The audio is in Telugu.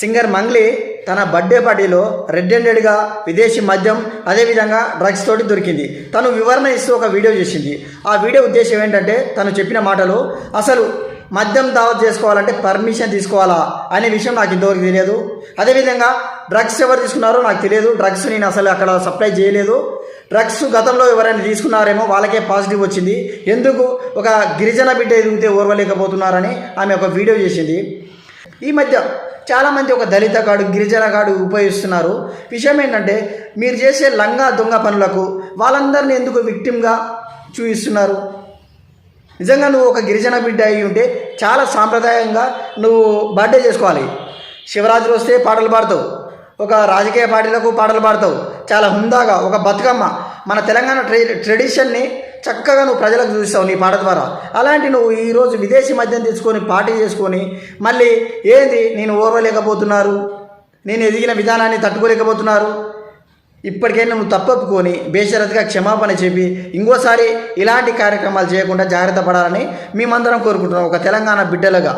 సింగర్ మంగ్లీ తన బర్త్డే పార్టీలో రెడ్ హ్యాండెడ్గా విదేశీ మద్యం అదేవిధంగా డ్రగ్స్ తోటి దొరికింది. తను వివరణ ఇస్తూ ఒక వీడియో చేసింది. ఆ వీడియో ఉద్దేశం ఏంటంటే తను చెప్పిన మాటలు అసలు మద్యం దావత్ చేసుకోవాలంటే పర్మిషన్ తీసుకోవాలా? అనే విషయం నాకు ఇంతవరకు తెలియదు. అదేవిధంగా డ్రగ్స్ ఎవరు తీసుకున్నారో నాకు తెలియదు. డ్రగ్స్ నేను అసలు అక్కడ సప్లై చేయలేదు. డ్రగ్స్ గతంలో ఎవరైనా తీసుకున్నారేమో వాళ్ళకే పాజిటివ్ వచ్చింది. ఎందుకు? ఒక గిరిజన బిడ్డ ఎదిగితే ఓర్వలేకపోతున్నారని ఆమె ఒక వీడియో చేసింది. ఈ మధ్య చాలామంది ఒక దళిత కాడు గిరిజన కాడు ఉపయోగిస్తున్నారు. విషయం ఏంటంటే మీరు చేసే లంగా దొంగ పనులకు వాళ్ళందరినీ ఎందుకు విక్టిమ్గా చూపిస్తున్నారు నిజంగా నువ్వు ఒక గిరిజన బిడ్డ అయి ఉంటే చాలా సాంప్రదాయంగా నువ్వు బర్త్డే చేసుకోవాలి. శివరాత్రి వస్తే పాటలు పాడతావు. ఒక రాజకీయ పార్టీలకు పాటలు పాడతావు. చాలా హుందాగా ఒక బతుకమ్మ. మన తెలంగాణ ట్రెడిషన్ని చక్కగా నువ్వు ప్రజలకు చూపిస్తావు నీ పాట ద్వారా. అలాంటి నువ్వు ఈరోజు విదేశీ మద్యం తెచ్చుకొని పార్టీ చేసుకొని మళ్ళీ ఏంది నేను ఓర్వలేకపోతున్నారు? నేను ఎదిగిన విధానాన్ని తట్టుకోలేకపోతున్నారు. ఇప్పటికైనా నువ్వు తప్పొప్పుకొని బేషరత్గా క్షమాపణ చెప్పి ఇంకోసారి ఇలాంటి కార్యక్రమాలు చేయకుండా జాగ్రత్త పడాలని మేమందరం కోరుకుంటున్నాం ఒక తెలంగాణ బిడ్డలుగా.